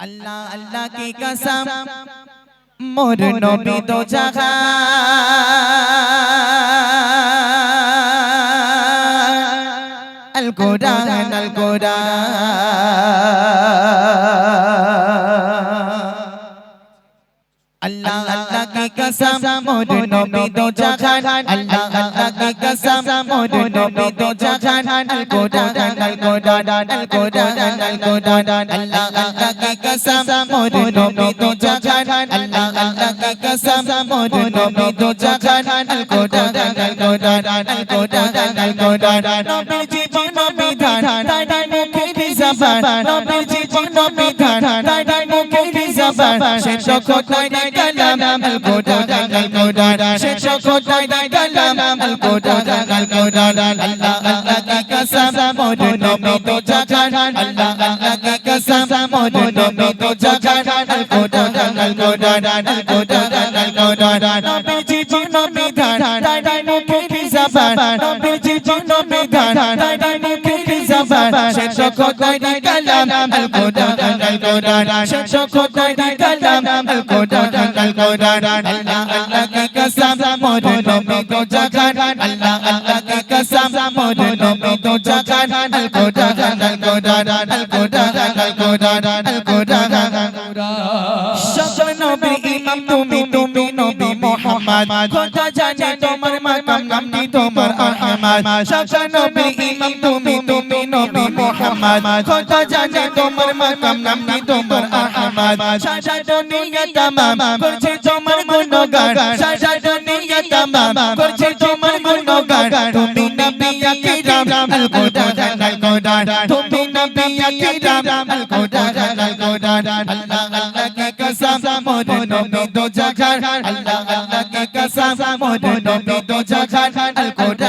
আল্লাহ আল্লাহ কি কসম মোর নবী তো জাগা। আল কোরআন আল কোরআন আল্লাহ আল্লাহ কি কসম মোর নবী তো জাহান আল্লাহ আল্লাহ কি কসম মোর নবী তো জাহান আল কোরআন আল কোরআন আল কোরআন আল কোরআন আল্লাহ আল্লাহ কি কসম মোর নবী তো জাহান আল্লাহ আল্লাহ কি কসম মোর নবী তো জাহান আল কোরআন আল কোরআন আল কোরআন আল কোরআন নবী জীবন বিধান তাই মুখে জবান নবী জীবন বিধান তাই মুখে জবান সে সকতাই কালাম আল কোরআন আল কোরআন সে সকতাই কালাম আল কোরআন আল কোরআন আল্লাহ আল্লাহ, কি কসম মোর নবী তো জাগান, আল্লাহ আল্লাহ, কি কসম মোর নবী তো জাগান, আল কোরআন আল কোরআন আল কোরআন আল কোরআন নবী জীবন বিধান, তাই মুখে জবান নবী জীবন বিধান তাই জবান সে সকতাই কালাম আল কোরআন আল কোরআন সে সকতাই কালাম আল কোরআন আল কোরআন আল্লাহ আল্লাহ কি কসম মোর নবী তো জাগান আল্লাহ আল্লাহ কি কসম মোর নবী তো জাগান আল কোরআন আল কোরআন আল কোরআন আল কোরআন আল কোরআন সকল নবী ইমাম তুমি তুমি নবী মোহাম্মদ কথা জানে তোমার মাকাম নামটি তোমার মোহাম্মদ সকল নবীর ইমাম, তুমি তুমি নবী মোহাম্মদ। কত জানে তোমার মাকাম নামনি তোমার আহমদ? সারা দুনিয়া তামাম করছে তোমার গুণগান। সারা দুনিয়া তামাম করছে তোমার গুণগান। তুমি নবী আকরাম, আল কোরআন আল কোরআন তুমি নবী আকরাম, আল কোরআন আল কোরআন আল্লাহ আল্লাহ কি কসম মোর নবী দো জাগার। আল্লাহ আল্লাহ কি কসম মোর নবী দো জাগার। আল কোরআন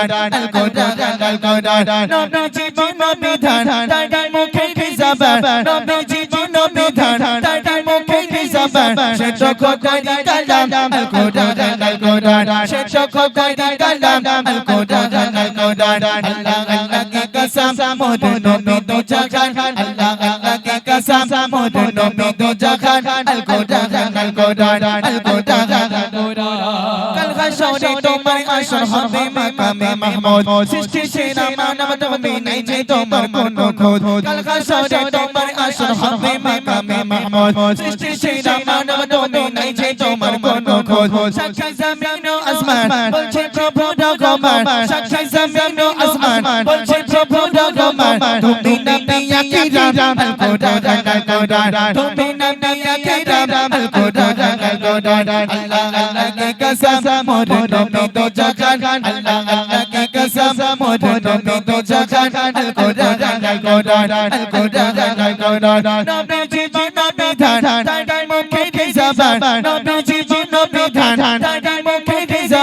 কোরআন আল কোরআন আল কোরআন নবীজি জীবনবিধান তার মুখে জবান নবীজি জীবনবিধান তার মুখে জবান সে চোখ করি কালাম আল কোরআন আল কোরআন সে চোখ করি কালাম আল কোরআন আল কোরআন আল্লাহ আল্লাহ কি কসম মোহর নবী তো জাগান আল্লাহ আল্লাহ কি কসম মোহর নবী তো জাগান আল কোরআন আল কোরআন আল কোরআন আল কোরআন কাল হাসরে তোমার আসর হবে মাকামে মাহমুদ, সৃষ্টি সেরা মানব তুমি নাই যে তোমার কোন খোঁজ। কাল হাসরে তোমার আসর হবে মাকামে মাহমুদ, সৃষ্টি সেরা মানব তুমি নাই যে তোমার কোন খোঁজ। সাক্ষী জমিন ও আসমান বলছে প্রভু রহমান সাক্ষী জমিন ও আসমান বলছে প্রভু রহমান তুমি নবী আকরাম আল কুরআন আল তুমি নবী আকরাম আল কুরআন আল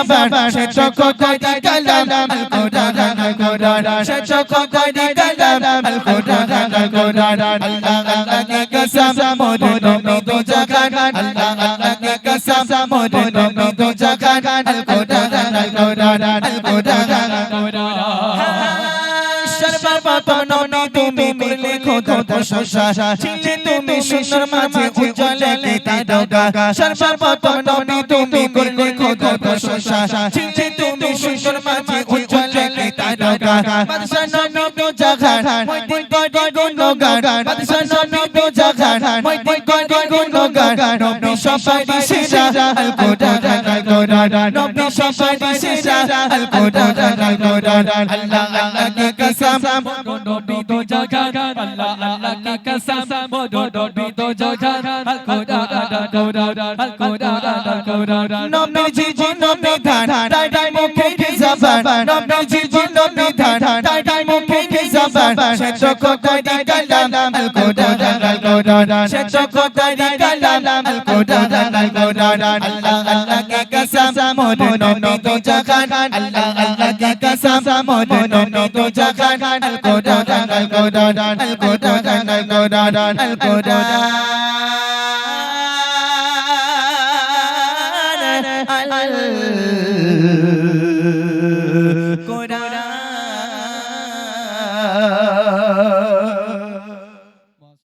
বাবার সে চোখ করি কালাম আল কোরআন আল কোরআন সে চোখ করি কালাম আল কোরআন আল আল্লাহ আল্লাহ কসম, মোর নবী দো জাগান, আল্লাহ আল্লাহ কসম, মোর নবী দো জাগান আল কোরআন আল আল কোরআন আল করলে খোদার প্রশংসা? ছিলে তুমি সুন্দর মাঝে উজ্জ্বল নেতা দাদা সর্বপ্রথম নবী তুমি করলে খোদার প্রশংসা? ছিলে তুমি সুন্দর মাঝে উজ্জ্বল নেতা দাদা বাদশা নবী তো জাগান মইদিন গড়ি গুণগান বাদশা নবী তো জাগান মইদিন গড়ি গুণগান নবী সবাই সেরা, আল কোরআন আল কোরআন নবী সবাই সেরা, আল কোরআন আল কোরআন আল্লাহ আল্লাহ কসম নবী জাগান, আল্লাহ আল্লাহ কি কসম মোর নবী তো জাগান আল কোরআন আল কোরআন আল কোরআন আল কোরআন নবী জীবন বিধান তাই মুখে কি জবান? নবী জীবন বিধান তাই মুখে কি জবান? সে al quran al quran se to qadari kalam al quran al quran allah allah ke kasam mod nabi to jahan allah allah ke kasam mod nabi to jahan al quran al quran al quran al quran al quran al